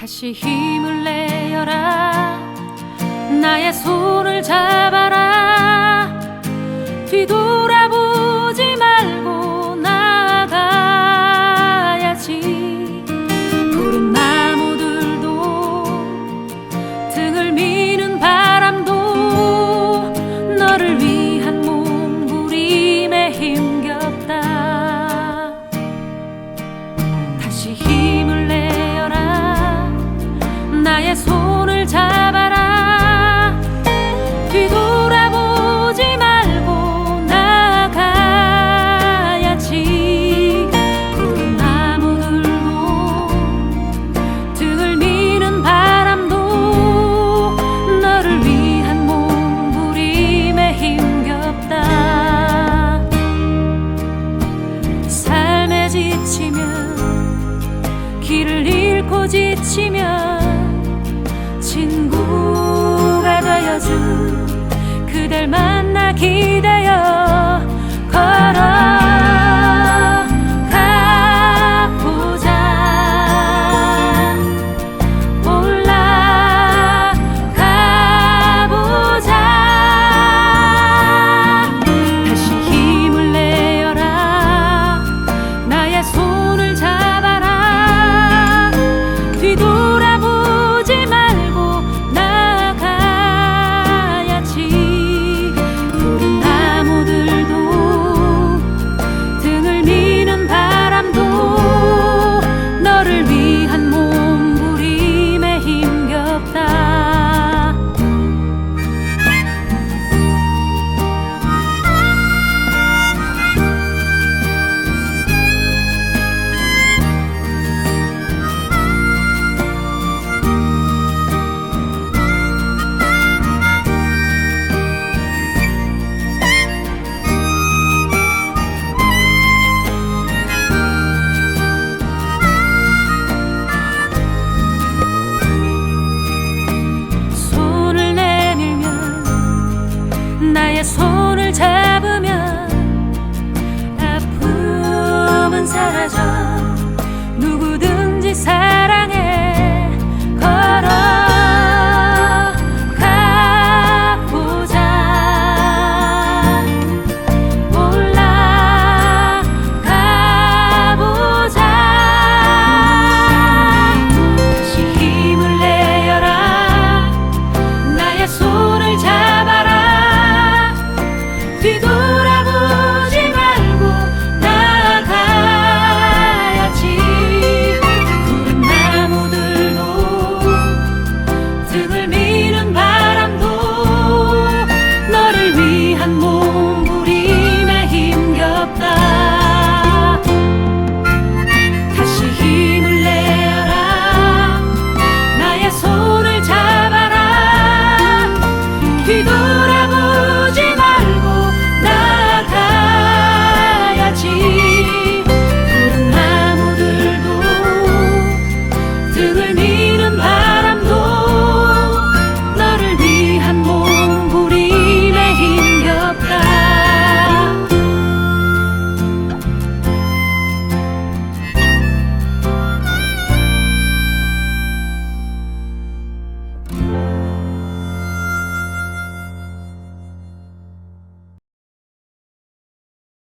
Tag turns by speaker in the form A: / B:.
A: 다시 힘을 내어라. 나의 손을 잡아라. 뒤돌아 부딪히면 친구가 되어준 그댈 만나 기다 손을 잡으면 아픔은 사라져.